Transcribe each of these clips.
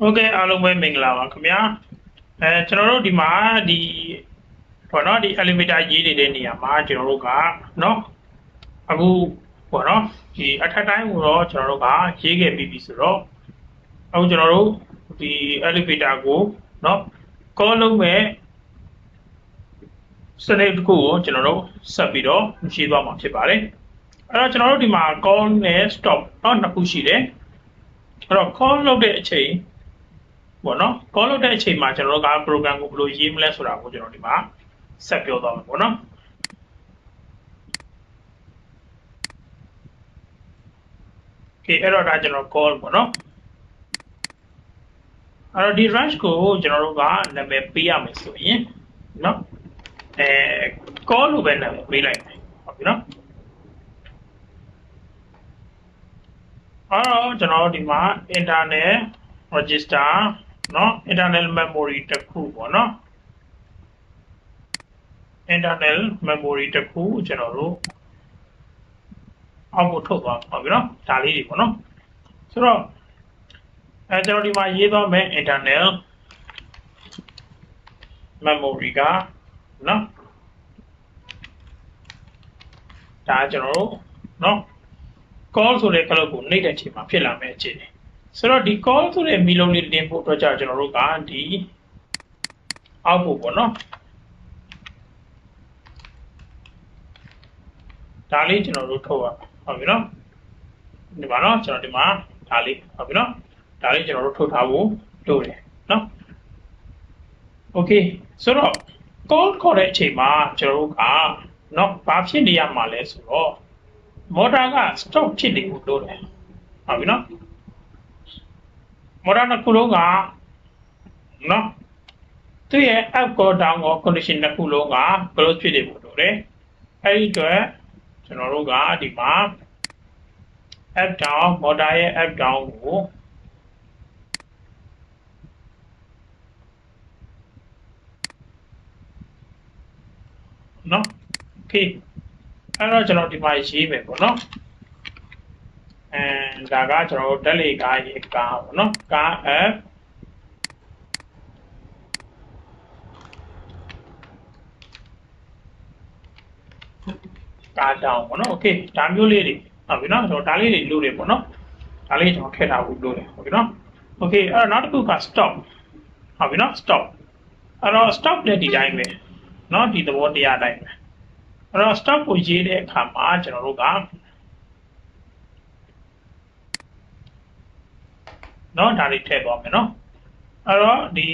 ဟုတ်ကဲ့အားလုံးပဲမင်္ဂလာပါခင်ဗျာအဲကျွန်တော်တို့ဒီမှာဒီဘောနော်ဒီ elevator ရေးနေတဲ့နေရာမှာကျွန်တော်တို့ကနော်အခုဘောနော်ဒီအထက်တိုင်းကိုတော့ကျွန်တော်တို့ကရေးခဲ့ပြီးပြီဆိုတော့အခုကျွန်တော်တို့ဒီ elevator ကိုနော် call လုပ်မဲ့စနစ်တစ်ခုကိုကျွန်တော်တို့ဆက်ပြီးတော့ရေးသွားမှာဖြစ်ပါတယ်အဲ့တော့ကျွန်တော်တို့ဒီမှာ call နဲ့ stop เนาะနှစ်ခုရှိတယ်အဲ့တော့ call လုပ်တဲ့အချိန် ပေါ့နော် call လုပ်တဲ့အချိန်မှာကျွန်တော်တို့က program ကိုဘယ်လိုရေးမလဲဆိုတာကိုကျွန်တော်ဒီမှာဆက်ပြောသွားမယ်ပေါ့နော်ကဲအဲ့တော့ဒါကျွန်တော် call ပေါ့နော်အဲ့တော့ဒီ range ကိုကျွန်တော်တို့ကနာမည်ပေးရမယ်ဆိုရင်နော်အဲ call လို့ပဲနာမည်ပေးလိုက်မယ်ဟုတ်ပြီနော်အဲ့တော့ကျွန်တော်တို့ဒီမှာ internal register နော် internal memory တစ်ခုပေါ့နော် internal memory တစ်ခုကျွန်တော်တို့အောက်ကိုထုတ်သွားပါပြီနော်ဒါလေးတွေပေါ့နော်ဆိုတော့အဲကျွန်တော်ဒီမှာရေးသွားမယ် internal memory ကနော်ဒါကျွန်တော်တို့နော် call ဆိုတဲ့ cloud ကိုနှိပ်တဲ့ချိန်မှာဖြစ်လာမယ့်အခြေအနေ ဆိုတော့ဒီ call ဆိုတဲ့မီလုံးလေးတင်ဖို့အတွက်ကြောင့်ကျွန်တော်တို့ကဒီ output ပေါ့နော်ဒါလေးကျွန်တော်တို့ထုတ်ရဟုတ်ပြီနော်ဒီမှာနော်ကျွန်တော်ဒီမှာဒါလေးဟုတ်ပြီနော်ဒါလေးကျွန်တော်တို့ထုတ်ထားဖို့လိုတယ်နော် okay ဆိုတော့ call ခေါ်တဲ့အချိန်မှာကျွန်တော်တို့ကနော်ဘာဖြစ်နေရမှာလဲဆိုတော့ motor က stop ဖြစ်နေဖို့လိုတယ်ဟုတ်ပြီနော် motor တစ်ခုလုံးကနော်သူရဲ့ up ကော down ကော condition တစ်ခုလုံးက close ဖြစ်နေဖို့လိုတယ်အဲဒီအတွက်ကျွန်တော်တို့ကဒီမှာ up down motor ရဲ့ up down ကိုနော် okay အဲ့တော့ကျွန်တော်ဒီမှာရေးမယ်ပေါ့နော်အဲ ဒါကကျွန်တော်တို့တက်လေကားရေကားပေါ့နော်ကား F ကားတောင်းပေါ့နော်โอเคဒါမျိုးလေးတွေဟုတ်ပြီနော်ကျွန်တော်ဒါလေးတွေလို့တယ်ပေါ့နော်ဒါလေးကျွန်တော်ထည့်ထားဖို့လို့တယ်ဟုတ်ပြီနော်โอเคအဲ့တော့နောက်တစ်ခုက stop ဟုတ်ပြီနော် stop အဲ့တော့ stop တဲ့ဒီတိုင်းပဲเนาะဒီသဘောတရားတိုင်းပဲအဲ့တော့ stop ကိုရေးတဲ့အခါမှာကျွန်တော်တို့က เนาะဒါလေးထည့်သွားမယ်เนาะအဲ့တော့ဒီ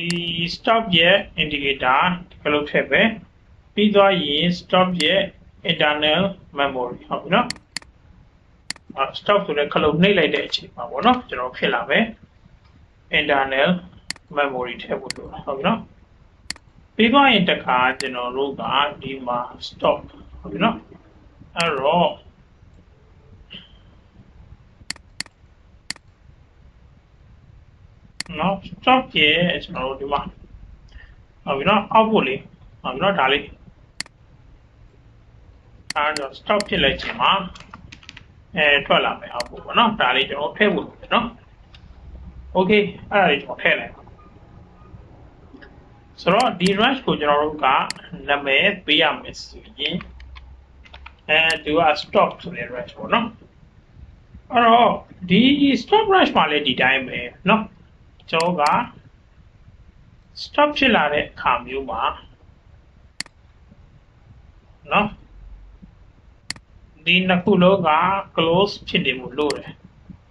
stop ရဲ့ indicator ဒီလိုထည့်ပဲပြီးသွားရင် stop ရဲ့ internal memory ဟုတ်ပြီเนาะအဲ့ stop ဆိုတဲ့ခလုံးနှိပ်လိုက်တဲ့အချိန်မှာပေါ့เนาะကျွန်တော်ဖြစ်လာမယ် internal memory ထည့်ဖို့လိုတာဟုတ်ပြီเนาะပြီးသွားရင်တခါကျွန်တော်တို့ကဒီမှာ stop ဟုတ်ပြီနော်အဲ့တော့ နော် stop ရဲ့ကျွန်တော်တို့ဒီမှာဟုတ်ပြီနော် output လေးဟုတ်ပြီနော်ဒါလေးအဲ့တော့ stop ဖြစ်လိုက်ချိန်မှာအဲထွက်လာမယ် output ပေါ့နော်ဒါလေးကျွန်တော်ထည့်ဖို့လုပ်တယ်နော် okay အဲ့ဒါလေးကျွန်တော်ထည့်လိုက်ဆိုတော့ဒီ range ကိုကျွန်တော်တို့ကနာမည်ပေးရမယ်ဆိုရင်အဲသူက stop ဆိုတဲ့ range ပေါ့နော်အဲ့တော့ဒီ stop range မှာလည်းဒီတိုင်းပဲเนาะ ကျွန်တော်က stop ဖြစ်လာတဲ့အခါမျိုးမှာနော်ဒီနှစ်ခုလုံးက close ဖြစ်နေမှုလို့တယ်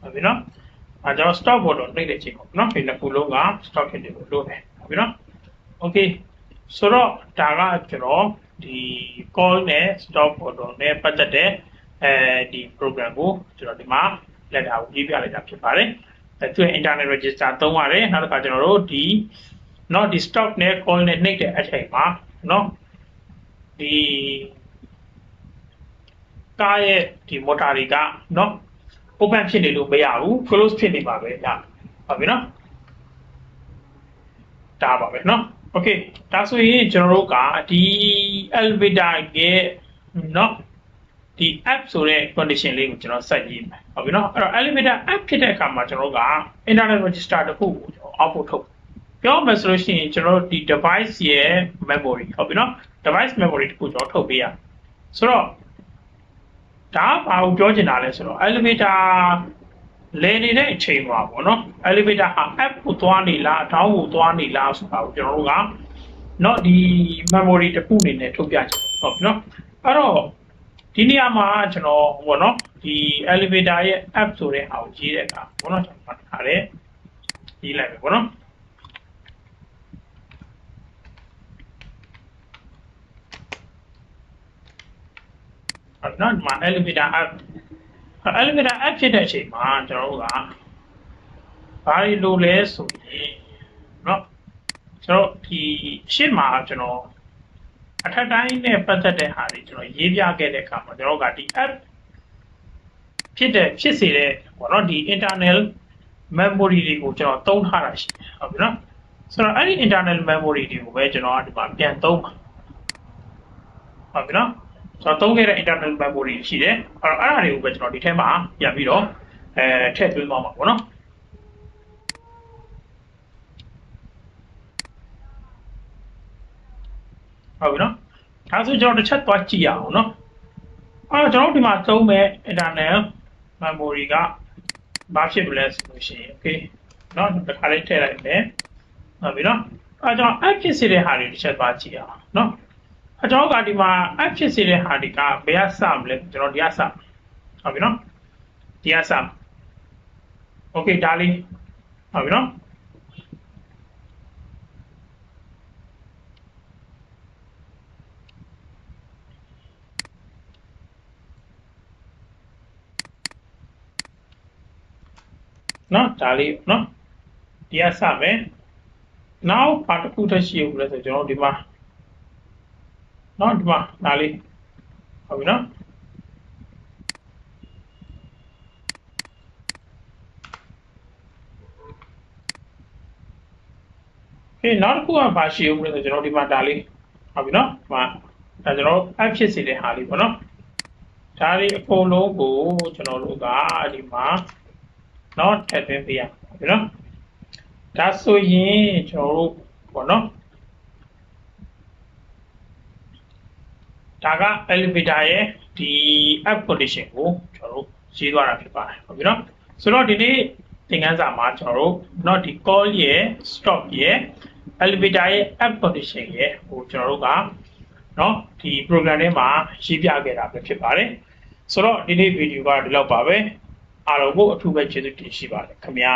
ဟုတ်ပြီနော်အဲကျွန်တော် stop ဘောတော့နှိပ်တဲ့ချိန်ပေါ့နော်ဒီနှစ်ခုလုံးက stop ဖြစ်နေမှုလို့တယ်ဟုတ်ပြီနော် okay ဆိုတော့ဒါကကျွန်တော်ဒီ call နဲ့ stop ဘောတော့နဲ့ပတ်သက်တဲ့အဲဒီ program ကိုကျွန်တော်ဒီမှာလက်တာကိုရေးပြလိုက်တာဖြစ်ပါတယ် သူရဲ့ internet register သုံးရတယ်။နောက်တစ်ခါကျွန်တော်တို့ဒီ not ဒီ stop နဲ့ call နဲ့နှိပ်တဲ့အချိန်မှာเนาะဒီကားရဲ့ဒီ motor တွေကเนาะ open ဖြစ်နေလို့မရဘူး close ဖြစ်နေပါပဲညဟုတ်ပြီเนาะဒါပါပဲเนาะ okay ဒါဆိုရင်ကျွန်တော်တို့ကဒီ elevator ရဲ့เนาะ ဒီ app ဆိုတဲ့ condition လေးကိုကျွန်တော်ဆက်ရေးမယ်ဟုတ်ပြီနော်အဲ့တော့ elevator app ဖြစ်တဲ့အခါမှာကျွန်တော်တို့က internet register တစ်ခုကိုကျွန်တော် output ထုတ်ပြောမယ်ဆိုလို့ရှိရင်ကျွန်တော်တို့ဒီ device ရဲ့ memory ဟုတ်ပြီနော် device memory တစ်ခုကျွန်တော်ထုတ်ပေးရဆိုတော့ဒါကဘာကိုပြောချင်တာလဲဆိုတော့ elevator လဲနေတဲ့အချိန်မှာပေါ့နော် elevator ဟာ app ကိုသွားနေလားအထောင်းကိုသွားနေလားဆိုတာကိုကျွန်တော်တို့ကနော်ဒီ memory တစ်ခုအနေနဲ့ထုတ်ပြချင်ဟုတ်ပြီနော်အဲ့တော့ ဒီနေရာမှာကျွန်တော်ဟိုနော်ဒီ elevator ရဲ့ app ဆိုတဲ့ဟာကိုရေးတဲ့အခါဘောနော်ကျွန်တော်မှတ်ထားတယ်ရေးလိုက်မယ်ဘောနော်အဲ့တော့ဒီမှာ elevator app elevator app ဖြစ်တဲ့အချိန်မှာကျွန်တော်တို့ကဘာတွေလိုလဲဆိုရင်เนาะကျွန်တော်ဒီရှင်းမှာကျွန်တော် အထက်တိုင်းနဲ့ပတ်သက်တဲ့ဟာတွေကျွန်တော်ရေးပြခဲ့တဲ့အခါမှာကျွန်တော်ကဒီ app ဖြစ်တဲ့ဖြစ်စေတဲ့ပေါ့နော်ဒီ internal memory တွေကိုကျွန်တော်သုံးထားတာရှိတယ်ဟုတ်ပြီနော်ဆိုတော့အဲ့ဒီ internal memory တွေကိုပဲကျွန်တော်ကဒီမှာပြန်သုံးပါဟုတ်ပြီနော်ဆိုတော့သုံးခဲ့တဲ့ internal memory ရှိတယ်အဲ့တော့အဲ့ဒါတွေကိုပဲကျွန်တော်ဒီထဲမှာပြန်ပြီးတော့အဲထည့်သွင်းသွားမှာပေါ့နော် ဟုတ်ပြီနော်ဒါဆိုကျွန်တော်တစ်ချက်သွားကြည့်ရအောင်နော်အဲ့တော့ကျွန်တော်ဒီမှာသုံးမဲ့ internal memory ကဘာဖြစ်မလဲဆိုလို့ရှိရင် okay နော်တစ်ခါလေးထည့်လိုက်မယ်ဟုတ်ပြီနော်အဲ့တော့ app ဖြစ်စေတဲ့ဟာတွေတစ်ချက်သွားကြည့်ရအောင်နော်အကျွန်တော်ကဒီမှာ app ဖြစ်စေတဲ့ဟာတွေကဘယ်ကစမလဲကျွန်တော်ဒီကစဟုတ်ပြီနော်ဒီကစ okay ဒါလေးဟုတ်ပြီနော် နော်ဒါလေးနော်ဒီကစမယ်နောက်ပါတစ်ခုတစ်ရှိဦးလဲဆိုကျွန်တော်ဒီမှာနော်ဒီမှာဒါလေးဟုတ်ပြီနော်ဟေးနောက်တစ်ခုကဘာရှိဦးလဲဆိုကျွန်တော်ဒီမှာဒါလေးဟုတ်ပြီနော်ဒီမှာဒါကျွန်တော်အဖြစ်စီတဲ့ဟာလေးပေါ့နော်ဒါလေးအကုန်လုံးကိုကျွန်တော်တို့ကဒီမှာ เนาะထည့်သွင်းပေးရမယ်เนาะဒါဆိုရင်ကျွန်တော်တို့ပေါ့เนาะဒါက elevator ရဲ့ဒီ app condition ကိုကျွန်တော်တို့ရေးသွားတာဖြစ်ပါတယ်ဟုတ်ပြီเนาะဆိုတော့ဒီနေ့သင်ခန်းစာမှာကျွန်တော်တို့เนาะဒီ call ရဲ့ stop ရဲ့ elevator ရဲ့ app condition ရဲ့ဟိုကျွန်တော်တို့ကเนาะဒီ program ထဲမှာရေးပြခဲ့တာပဲဖြစ်ပါတယ်ဆိုတော့ဒီနေ့ဗီဒီယိုကဒီလောက်ပါပဲ အားလုံးကိုအထူးပဲကျေးဇူးတင်ရှိပါတယ်ခင်ဗျာ